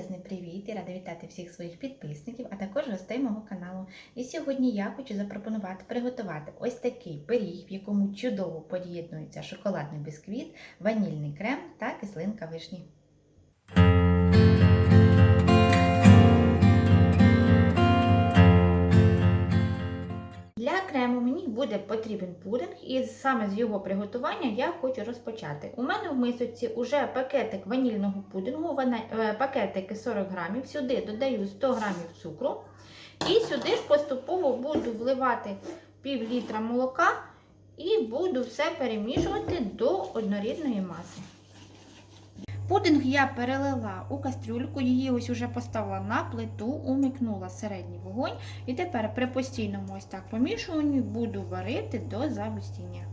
Величезний привіт і рада вітати всіх своїх підписників, а також гостей мого каналу. І сьогодні я хочу запропонувати приготувати ось такий пиріг, в якому чудово поєднується шоколадний бісквіт, ванільний крем та кислинка вишні. Потрібен пудинг, і саме з його приготування я хочу розпочати. У мене в мисочці вже пакетик ванільного пудингу, е, пакетики 40 грамів. Сюди додаю 100 грамів цукру. І сюди ж поступово буду вливати пів літра молока і буду все перемішувати до однорідної маси. Пудинг я перелила у кастрюльку, її ось уже поставила на плиту, умикнула середній вогонь. І тепер при постійному ось так помішуванні буду варити до загустіння.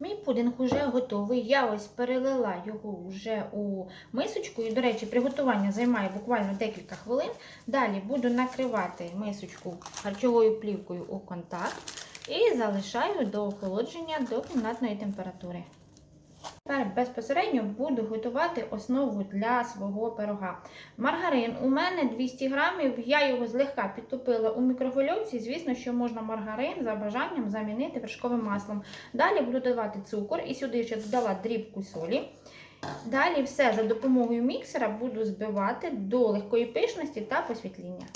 Мій пудинг вже готовий. Я ось перелила його вже у мисочку. І, до речі, приготування займає буквально декілька хвилин. Далі буду накривати мисочку харчовою плівкою у контакт і залишаю до охолодження до кімнатної температури. Тепер безпосередньо буду готувати основу для свого пирога. Маргарин у мене 200 грамів, я його злегка підтопила у мікрохвильовці. Звісно, що можна маргарин за бажанням замінити вершковим маслом. Далі буду додавати цукор і сюди ще додала дрібку солі. Далі все за допомогою міксера буду збивати до легкої пишності та посвітління.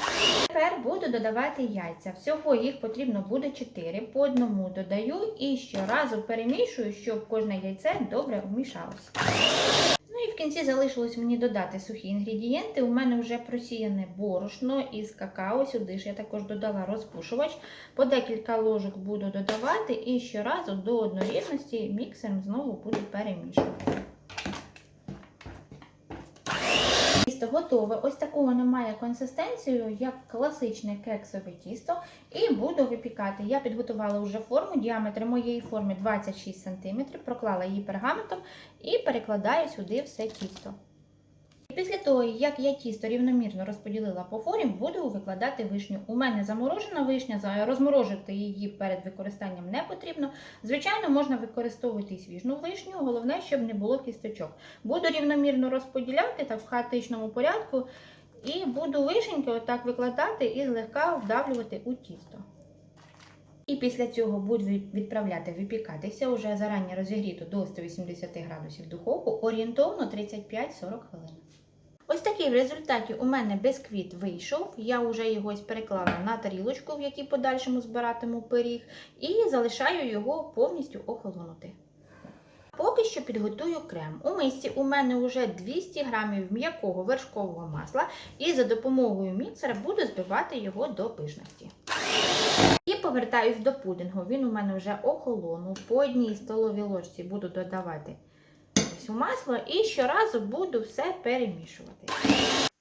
Тепер буду додавати яйця. Всього їх потрібно буде 4. По одному додаю і щоразу перемішую, щоб кожне яйце добре вмішалося. Ну і в кінці залишилось мені додати сухі інгредієнти. У мене вже просіяне борошно із какао. Сюди ж я також додала розпушувач. По декілька ложок буду додавати і щоразу до однорідності міксером знову буду перемішувати. Тісто готове. Ось такого немає консистенцію, як класичне кексове тісто. І буду випікати. Я підготувала вже форму, діаметр моєї форми 26 см, проклала її пергаментом і перекладаю сюди все тісто. Після того, як я тісто рівномірно розподілила по формі, буду викладати вишню. У мене заморожена вишня, розморожити її перед використанням не потрібно. Звичайно, можна використовувати свіжну вишню, головне, щоб не було кісточок. Буду рівномірно розподіляти так в хаотичному порядку, і буду вишеньки отак викладати і злегка вдавлювати у тісто. І після цього буду відправляти випікатися уже зарані розігріту до 180 градусів духовку орієнтовно 35-40 хвилин. Ось такий в результаті у мене бисквіт вийшов. Я вже його переклала на тарілочку, в якій подальшому збиратиму пиріг, і залишаю його повністю охолонути. Поки що підготую крем. У мисці у мене вже 200 грамів м'якого вершкового масла, і за допомогою міксера буду збивати його до пишності. І повертаюсь до пудингу. Він у мене вже охолонув. По одній столовій ложці буду додавати у масло і щоразу буду все перемішувати.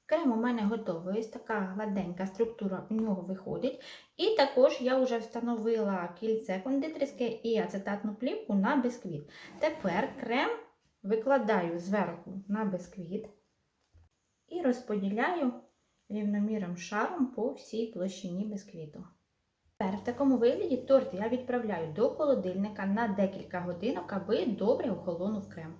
Крем у мене готовий, ось така гладенька структура у нього виходить. І також я вже встановила кільце кондитерське і ацетатну плівку на бисквіт. Тепер крем викладаю зверху на бисквіт і розподіляю рівномірним шаром по всій площині бисквіту. Тепер в такому вигляді торт я відправляю до холодильника на декілька годинок, аби добре охолонув крем.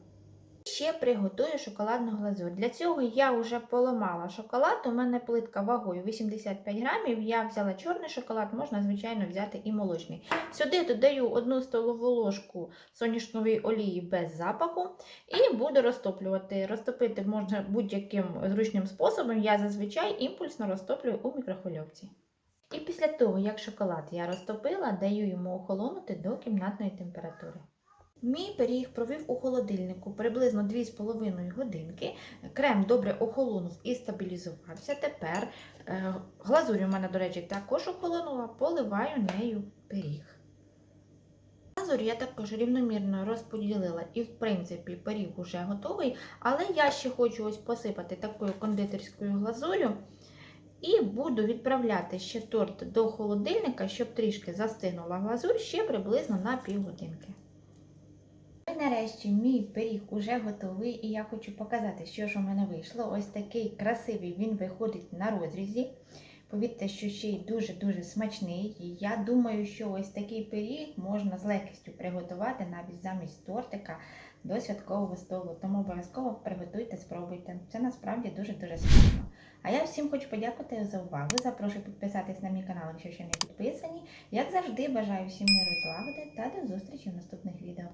Ще приготую шоколадну глазурь. Для цього я вже поламала шоколад. У мене плитка вагою 85 грамів. Я взяла чорний шоколад, можна, звичайно, взяти і молочний. Сюди додаю 1 столову ложку соняшкової олії без запаху і буду розтоплювати. Розтопити можна будь-яким зручним способом. Я зазвичай імпульсно розтоплюю у мікрохвильовці. І після того, як шоколад я розтопила, даю йому охолонути до кімнатної температури. Мій пиріг провів у холодильнику приблизно 2,5 годинки. Крем добре охолонув і стабілізувався. Тепер е, глазурь у мене, до речі, також охолонула, поливаю нею пиріг. Глазурь я також рівномірно розподілила і, в принципі, пиріг уже готовий, але я ще хочу ось посипати такою кондитерською глазурю. І буду відправляти ще торт до холодильника, щоб трішки застигнула глазурь ще приблизно на півгодинки. Нарешті мій пиріг уже готовий, і я хочу показати, що ж у мене вийшло. Ось такий красивий він виходить на розрізі. Повірте, що ще й дуже-дуже смачний. Я думаю, що ось такий пиріг можна з легкістю приготувати навіть замість тортика до святкового столу. Тому обов'язково приготуйте, спробуйте. Це насправді дуже-дуже смачно. А я всім хочу подякувати за увагу. Запрошую підписатись на мій канал, якщо ще не підписані. Як завжди, бажаю всім миру злагоди та до зустрічі в наступних відео.